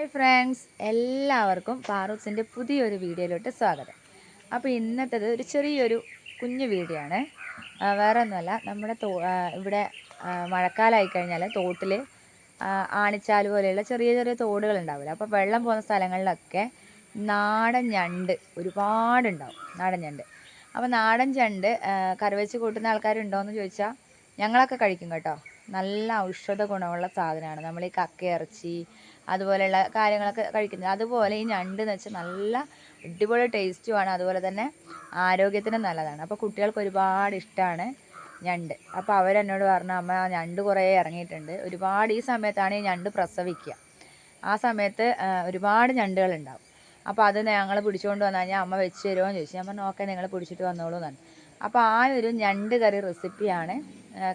Hi friends എല്ലാവർക്കും പാറൂസിന്റെ പുതിയൊരു വീഡിയോയിലോട്ട് സ്വാഗതം. അപ്പോൾ ഇന്നത്തേത് ഒരു ചെറിയൊരു കുഞ്ഞു വീഡിയോ ആണ്. വേറെ ഒന്നുമല്ല നമ്മുടെ ഇവിടെ മഴക്കാലമായി കഴിഞ്ഞാൽ തോട്ടിൽ ആണിച്ചാൽ പോലെയുള്ള ചെറിയ ചെറിയ തോടുകൾ ഉണ്ടാവില്ല? അപ്പോൾ വെള്ളം പോകുന്ന സ്ഥലങ്ങളിലൊക്കെ നാടൻ ഞണ്ട് ഒരുപാടുണ്ടാവും നാടൻ ഞണ്ട്. അപ്പോൾ നാടൻ ഞണ്ട് കറിവെച്ച് കറി വെച്ച് കൂട്ടുന്ന ആൾക്കാരുണ്ടോയെന്ന് ചോദിച്ചാൽ ഞങ്ങളൊക്കെ കഴിക്കും കേട്ടോ. നല്ല ഔഷധ ഗുണമുള്ള സാധനമാണ്. നമ്മൾ ഈ കക്കയിറച്ചി അതുപോലെയുള്ള കാര്യങ്ങളൊക്കെ കഴിക്കുന്നത്. അതുപോലെ ഈ ഞണ്ട് എന്ന് വെച്ചാൽ നല്ല അടിപൊളി ടേസ്റ്റുമാണ് അതുപോലെ തന്നെ ആരോഗ്യത്തിന് നല്ലതാണ്. അപ്പോൾ കുട്ടികൾക്ക് ഒരുപാട് ഇഷ്ടമാണ് ഞണ്ട്. അപ്പോൾ അവരെന്നോട് പറഞ്ഞു അമ്മ ഞണ്ട് കുറേ ഇറങ്ങിയിട്ടുണ്ട്. ഒരുപാട് ഈ സമയത്താണ് ഈ ഞണ്ട് പ്രസവിക്കുക. ആ സമയത്ത് ഒരുപാട് ഒരുപാട് ഞണ്ടുകളുണ്ടാവും അപ്പോൾ അത് ഞങ്ങൾ പിടിച്ചുകൊണ്ട് വന്നു കഴിഞ്ഞാൽ അമ്മ വെച്ച് തരുമോ എന്ന് ചോദിച്ചു. ഞാൻ പറഞ്ഞു ഓക്കെ നിങ്ങൾ പിടിച്ചിട്ട് വന്നോളൂ എന്നാണ് അപ്പോൾ ആ ഒരു ഞണ്ട് കറി റെസിപ്പിയാണ്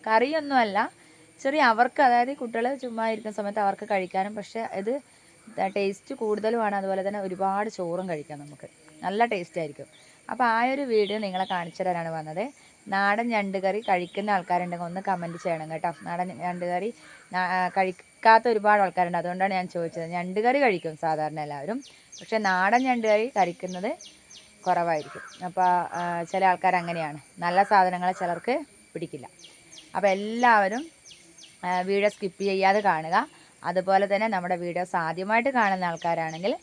കറിയൊന്നുമല്ല ചെറിയ അവർക്ക് അതായത് കുട്ടികൾ ചുമ്മാ ഇരിക്കുന്ന സമയത്ത് അവർക്ക് കഴിക്കാനും പക്ഷേ ഇത് ടേസ്റ്റ് കൂടുതലുമാണ്. അതുപോലെ തന്നെ ഒരുപാട് ചോറും കഴിക്കാം നമുക്ക്. നല്ല ടേസ്റ്റ് ആയിരിക്കും. അപ്പോൾ ആ ഒരു വീഡിയോ നിങ്ങളെ കാണിച്ചു തരാനാണ് വന്നത്. നാടൻ ഞണ്ട് കറി കഴിക്കുന്ന ആൾക്കാരുണ്ടെങ്കിൽ ഒന്ന് കമന്റ് ചെയ്യണം കേട്ടോ. നാടൻ ഞണ്ട് കറി കഴിക്കാത്ത ഒരുപാട് ആൾക്കാരുണ്ട്. അതുകൊണ്ടാണ് ഞാൻ ചോദിച്ചത്. ഞണ്ട് കറി കഴിക്കും സാധാരണ എല്ലാവരും. പക്ഷേ നാടൻ ഞണ്ട് കറി കഴിക്കുന്നത് കുറവായിരിക്കും. അപ്പോൾ ചില ആൾക്കാർ അങ്ങനെയാണ്. നല്ല സാധനങ്ങൾ ചിലർക്ക് പിടിക്കില്ല. അപ്പോൾ എല്ലാവരും വീഡിയോ സ്കിപ്പ് ചെയ്യാതെ കാണുക. അതുപോലെ തന്നെ നമ്മുടെ വീഡിയോസ് ആദ്യമായിട്ട് കാണുന്ന ആൾക്കാരാണെങ്കിൽ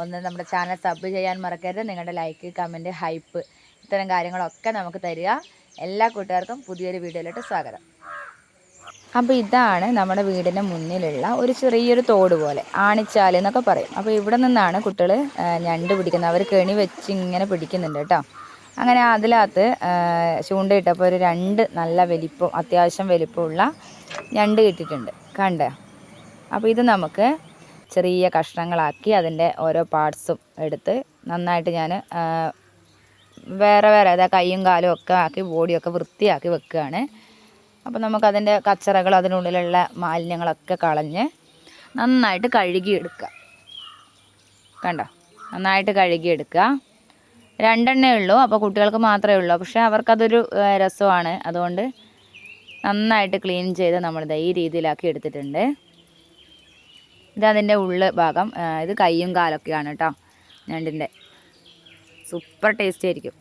ഒന്ന് നമ്മുടെ ചാനൽ സബ് ചെയ്യാൻ മറക്കരുത്. നിങ്ങളുടെ ലൈക്ക് കമന്റ് ഹൈപ്പ് ഇത്തരം കാര്യങ്ങളൊക്കെ നമുക്ക് തരിക. എല്ലാ കൂട്ടുകാർക്കും പുതിയൊരു വീഡിയോയിലോട്ട് സ്വാഗതം. അപ്പോൾ ഇതാണ് നമ്മുടെ വീടിന്റെ മുന്നിലുള്ള ഒരു ചെറിയൊരു തോട് പോലെ ആണിച്ചാൽ എന്നൊക്കെ പറയും. അപ്പോൾ ഇവിടെ നിന്നാണ് കുട്ടികൾ ഞണ്ട് പിടിക്കുന്നത്. അവർ കെണി വെച്ച് ഇങ്ങനെ പിടിക്കുന്നുണ്ട് കേട്ടോ. അങ്ങനെ അതിനകത്ത് ചൂണ്ടയിട്ടപ്പോൾ ഒരു രണ്ട് നല്ല വലിപ്പം അത്യാവശ്യം വലിപ്പമുള്ള ഞണ്ട് കിട്ടിയിട്ടുണ്ട്. കണ്ടേ? അപ്പോൾ ഇത് നമുക്ക് ചെറിയ കഷ്ണങ്ങളാക്കി അതിന്റെ ഓരോ പാർട്സും എടുത്ത് നന്നായിട്ട് ഞാൻ വേറെ വേറെ അതായത് കൈയും കാലും ഒക്കെ ആക്കി ബോഡിയൊക്കെ വൃത്തിയാക്കി വെക്കുകയാണ്. അപ്പോൾ നമുക്കതിന്റെ കച്ചറകൾ അതിനുള്ളിലുള്ള മാലിന്യങ്ങളൊക്കെ കളഞ്ഞ് നന്നായിട്ട് കഴുകിയെടുക്കുക. കണ്ടോ? നന്നായിട്ട് കഴുകിയെടുക്കുക. രണ്ടെണ്ണേ ഉള്ളൂ. അപ്പോൾ കുട്ടികൾക്ക് മാത്രമേ ഉള്ളൂ. പക്ഷേ അവർക്കതൊരു രസമാണ്. അതുകൊണ്ട് നന്നായിട്ട് ക്ലീൻ ചെയ്ത് നമ്മളിത് ഈ രീതിയിലാക്കി എടുത്തിട്ടുണ്ട്. ഇതതിന്റെ ഉള്ള് ഭാഗം ഇത് കൈയും കാലൊക്കെയാണ് കേട്ടോ ഞണ്ടിന്റെ സൂപ്പർ ടേസ്റ്റി ആയിരിക്കും.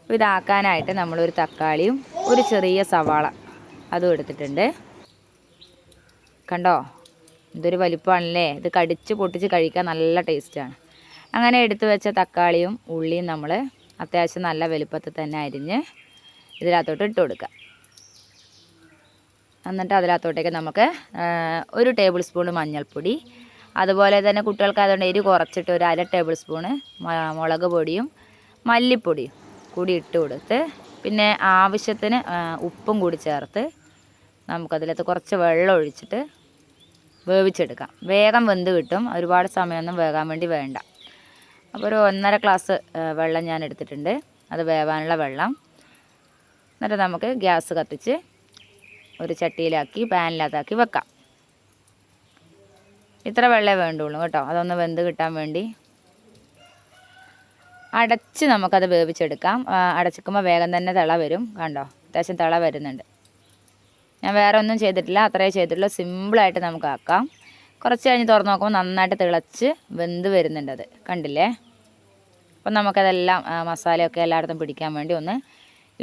അപ്പോൾ ഇതാക്കാനായിട്ട് നമ്മളൊരു തക്കാളിയും ഒരു ചെറിയ സവാള അതും എടുത്തിട്ടുണ്ട്. കണ്ടോ? ഇതൊരു വലിപ്പമാണല്ലേ? ഇത് കടിച്ച് പൊട്ടിച്ച് കഴിക്കാൻ നല്ല ടേസ്റ്റാണ്. അങ്ങനെ എടുത്തു വെച്ച തക്കാളിയും ഉള്ളിയും നമ്മൾ അത്യാവശ്യം നല്ല വലുപ്പത്തിൽ തന്നെ അരിഞ്ഞ് ഇതിനകത്തോട്ട് ഇട്ട് കൊടുക്കുക. എന്നിട്ട് അതിനകത്തോട്ടേക്ക് നമുക്ക് ഒരു ടേബിൾ സ്പൂൺ മഞ്ഞൾപ്പൊടി. അതുപോലെ തന്നെ കുട്ടികൾക്ക് അതുകൊണ്ട് എരി കുറച്ചിട്ട് ഒരു അര ടേബിൾ സ്പൂണ് മുളക് പൊടിയും മല്ലിപ്പൊടിയും കൂടി ഇട്ട് കൊടുത്ത് പിന്നെ ആവശ്യത്തിന് ഉപ്പും കൂടി ചേർത്ത് നമുക്കതിലകത്ത് കുറച്ച് വെള്ളം ഒഴിച്ചിട്ട് വേവിച്ചെടുക്കാം. വേഗം വെന്ത് കിട്ടും. ഒരുപാട് സമയമൊന്നും വേകാൻ വേണ്ടി വേണ്ട. അപ്പോൾ ഒരു ഒന്നര ഗ്ലാസ് വെള്ളം ഞാൻ എടുത്തിട്ടുണ്ട് അത് വേവാനുള്ള വെള്ളം. എന്നിട്ട് നമുക്ക് ഗ്യാസ് കത്തിച്ച് ഒരു ചട്ടിയിലാക്കി പാനിലകത്താക്കി വെക്കാം. ഇത്ര വെള്ളമേ വേണ്ടുള്ളൂ കേട്ടോ. അതൊന്ന് വെന്ത് കിട്ടാൻ വേണ്ടി. അടച്ച് നമുക്കത് വേവിച്ചെടുക്കാം. അടച്ചിക്കുമ്പോൾ വേഗം തന്നെ തിള വരും. കണ്ടോ? അത്യാവശ്യം തിള വരുന്നുണ്ട്. ഞാൻ വേറെ ഒന്നും ചെയ്തിട്ടില്ല. അത്രേ ചെയ്തിട്ടുള്ളൂ. സിമ്പിളായിട്ട് നമുക്ക് ആക്കാം. കുറച്ച് കഴിഞ്ഞ് തുറന്ന് നോക്കുമ്പോൾ നന്നായിട്ട് തിളച്ച് വെന്ത് വരുന്നുണ്ട് അത്. കണ്ടില്ലേ? അപ്പം നമുക്കതെല്ലാം മസാലയൊക്കെ എല്ലായിടത്തും പിടിക്കാൻ വേണ്ടി ഒന്ന്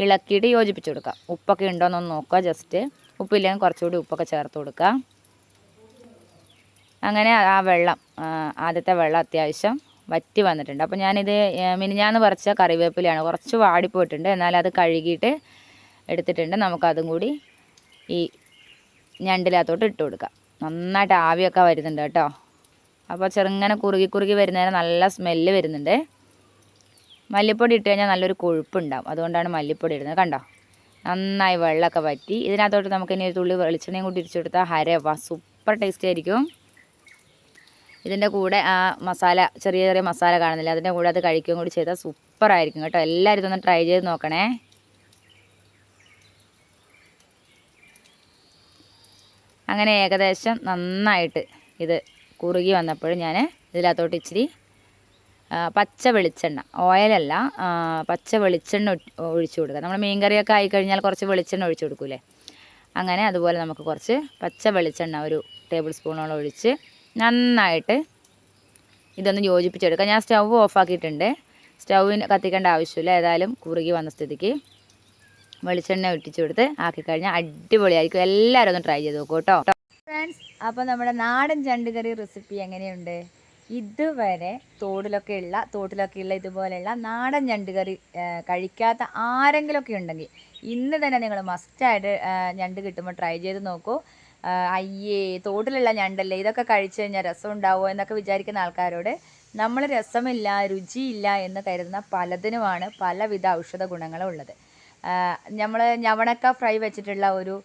ഇളക്കിയിട്ട് യോജിപ്പിച്ച് കൊടുക്കാം. ഉപ്പൊക്കെ ഉണ്ടോയെന്നൊന്ന് നോക്കുക ജസ്റ്റ് ഉപ്പില്ലെങ്കിൽ കുറച്ചുകൂടി ഉപ്പൊക്കെ ചേർത്ത് കൊടുക്കുക. അങ്ങനെ ആ വെള്ളം ആദ്യത്തെ വെള്ളം അത്യാവശ്യം വറ്റി വന്നിട്ടുണ്ട്. അപ്പോൾ ഞാനിത് മിനിഞ്ഞാന്ന് പറിച്ച കറിവേപ്പിലയാണ് കുറച്ച് വാടിപ്പോയിട്ടുണ്ട്. എന്നാൽ അത് കഴുകിയിട്ട് എടുത്തിട്ടുണ്ട്. നമുക്കതും കൂടി ഈ ഞണ്ടിലകത്തോട്ട് ഇട്ട് കൊടുക്കാം. നന്നായിട്ട് ആവിയൊക്കെ വരുന്നുണ്ട് കേട്ടോ. അപ്പോൾ ചെറുങ്ങനെ കുറുകി കുറുകി വരുന്നതിന് നല്ല സ്മെല്ല് വരുന്നുണ്ട്. മല്ലിപ്പൊടി ഇട്ട് കഴിഞ്ഞാൽ നല്ലൊരു കൊഴുപ്പുണ്ടാവും. അതുകൊണ്ടാണ് മല്ലിപ്പൊടി ഇടുന്നത്. കണ്ടോ? നന്നായി വെള്ളമൊക്കെ വറ്റി. ഇതിനകത്തോട്ട് നമുക്ക് ഇനി ഒരു തുള്ളി വെളിച്ചെണ്ണയും കൂടി ഇടിച്ചു കൊടുത്താൽ ഹരവാ. സൂപ്പർ ടേസ്റ്റ് ആയിരിക്കും. ഇതിന്റെ കൂടെ ആ മസാല ചെറിയ ചെറിയ മസാല കാണുന്നില്ല. അതിന്റെ കൂടെ അത് കഴിക്കുകയും കൂടി ചെയ്താൽ സൂപ്പറായിരിക്കും കേട്ടോ. എല്ലാവരും ഇതൊന്ന് ട്രൈ ചെയ്ത് നോക്കണേ. അങ്ങനെ ഏകദേശം നന്നായിട്ട് ഇത് കുറുകി വന്നപ്പോൾ ഞാൻ ഇതിനകത്തോട്ട് ഇച്ചിരി പച്ച വെളിച്ചെണ്ണ ഓയിലല്ല പച്ച വെളിച്ചെണ്ണ ഒഴി- ഒഴിച്ചു കൊടുക്കുക. നമ്മൾ മീൻ കറിയൊക്കെ ആയിക്കഴിഞ്ഞാൽ കുറച്ച് വെളിച്ചെണ്ണ ഒഴിച്ചു കൊടുക്കൂലേ? അങ്ങനെ അതുപോലെ നമുക്ക് കുറച്ച് പച്ച വെളിച്ചെണ്ണ ഒരു ടേബിൾ സ്പൂണോളം ഒഴിച്ച് നന്നായിട്ട് ഇതൊന്ന് യോജിപ്പിച്ചെടുക്കാം ഞാൻ സ്റ്റൗ ഓഫാക്കിയിട്ടുണ്ട്. സ്റ്റൗവിന് കത്തിക്കേണ്ട ആവശ്യമില്ല. ഏതായാലും കുറുകി വന്ന സ്ഥിതിക്ക് വെളിച്ചെണ്ണ ഒട്ടിച്ചു കൊടുത്ത് ആക്കി കഴിഞ്ഞാൽ അടിപൊളിയായിരിക്കും. എല്ലാവരും ഒന്ന് ട്രൈ ചെയ്ത് നോക്കൂ കേട്ടോ. ഫ്രണ്ട്സ് അപ്പോൾ നമ്മുടെ നാടൻ ചണ്ട് കറി റെസിപ്പി എങ്ങനെയുണ്ട്? ഇതുവരെ തോടിലൊക്കെ ഉള്ള തോട്ടിലൊക്കെ ഉള്ള ഇതുപോലെയുള്ള നാടൻ ഞണ്ടുകറി കറി കഴിക്കാത്ത ആരെങ്കിലുമൊക്കെ ഉണ്ടെങ്കിൽ ഇന്ന് തന്നെ നിങ്ങൾ മസ്റ്റായിട്ട് ഞണ്ട് കിട്ടുമ്പോൾ ട്രൈ ചെയ്ത് നോക്കൂ. അയ്യേ തോട്ടിലുള്ള ഞണ്ടല്ലേ? ഇതൊക്കെ കഴിച്ചു കഴിഞ്ഞാൽ രസം ഉണ്ടാവുമോ എന്നൊക്കെ വിചാരിക്കുന്ന ആൾക്കാരോട് നമ്മൾ രസമില്ല രുചിയില്ല എന്ന് കരുതുന്ന പലതിനുമാണ് പലവിധ ഔഷധ ഗുണങ്ങളും ഉള്ളത് നമ്മൾ ഞവണക്ക ഫ്രൈ വെച്ചിട്ടുള്ള ഒരു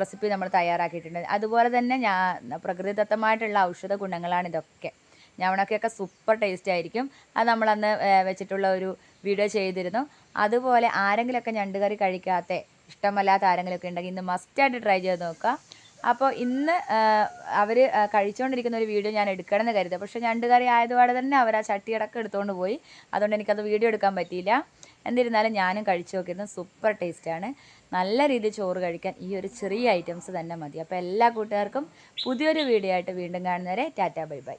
റെസിപ്പി നമ്മൾ തയ്യാറാക്കിയിട്ടുണ്ട്. അതുപോലെ തന്നെ ഞാൻ പ്രകൃതിദത്തമായിട്ടുള്ള ഔഷധ ഗുണങ്ങളാണ് ഇതൊക്കെ. ഞവണക്കയൊക്കെ സൂപ്പർ ടേസ്റ്റ് ആയിരിക്കും. അത് നമ്മളന്ന് വെച്ചിട്ടുള്ള ഒരു വീഡിയോ ചെയ്തിരുന്നു. അതുപോലെ ആരെങ്കിലുമൊക്കെ ഞണ്ടുകറി കഴിക്കാത്ത ഇഷ്ടമല്ലാത്ത ആരെങ്കിലുമൊക്കെ ഉണ്ടെങ്കിൽ ഇന്ന് മസ്റ്റായിട്ട് ട്രൈ ചെയ്ത് നോക്കുക. അപ്പോൾ ഇന്ന് അവർ കഴിച്ചുകൊണ്ടിരിക്കുന്ന ഒരു വീഡിയോ ഞാൻ എടുക്കണമെന്ന് കരുതുക പക്ഷേ ഞണ്ടുകറി ആയതുപോലെ തന്നെ അവർ ആ ചട്ടിയടക്കം എടുത്തുകൊണ്ട് പോയി. അതുകൊണ്ട് എനിക്കത് വീഡിയോ എടുക്കാൻ പറ്റിയില്ല. എന്നിരുന്നാലും ഞാനും കഴിച്ചു നോക്കിയിരുന്നു സൂപ്പർ ടേസ്റ്റാണ് നല്ല രീതിയിൽ ചോറ് കഴിക്കാൻ ഈ ഒരു ചെറിയ ഐറ്റംസ് തന്നെ മതി. അപ്പോൾ എല്ലാ കൂട്ടുകാർക്കും പുതിയൊരു വീഡിയോ ആയിട്ട് വീണ്ടും കാണുന്നവരെ ടാറ്റാ ബൈ ബൈ.